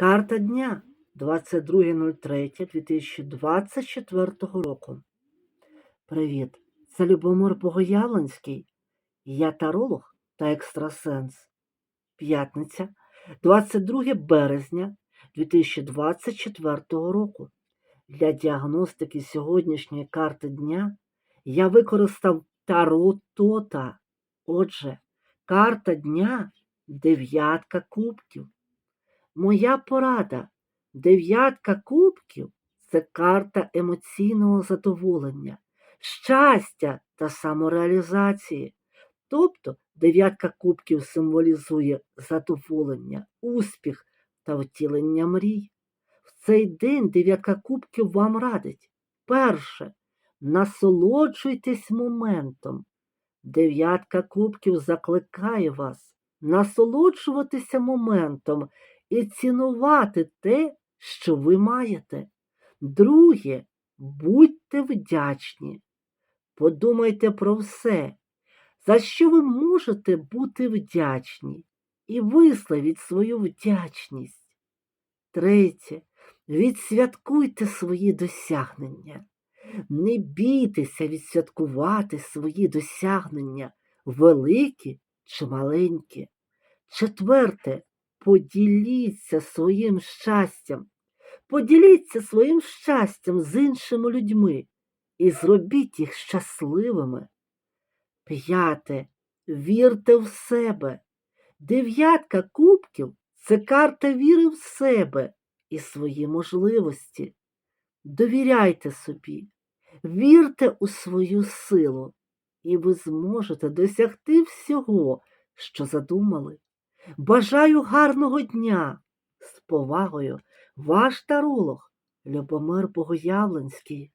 Карта дня 22.03.2024 року. Привіт! Це Любомир Богоявленський. Я таролог та екстрасенс. П'ятниця, 22 березня 2024 року. Для діагностики сьогоднішньої карти дня я використав Таро Тота. Отже, карта дня дев'ятка кубків. Моя порада. Дев'ятка кубків це карта емоційного задоволення, щастя та самореалізації. Тобто дев'ятка кубків символізує задоволення, успіх та втілення мрій. В цей день дев'ятка кубків вам радить. Перше. Насолоджуйтесь моментом. Дев'ятка кубків закликає вас насолоджуватися моментом і цінувати те, що ви маєте. Друге, будьте вдячні. Подумайте про все, за що ви можете бути вдячні, і висловіть свою вдячність. Третє, відсвяткуйте свої досягнення. Не бійтеся відсвяткувати свої досягнення, великі чи маленькі. Четверте, поділіться своїм щастям. Поділіться своїм щастям з іншими людьми і зробіть їх щасливими. П'яте, вірте в себе. Дев'ятка кубків це карта віри в себе і свої можливості. Довіряйте собі, вірте у свою силу, і ви зможете досягти всього, що задумали. Бажаю гарного дня! З повагою, ваш таролог Любомир Богоявленський.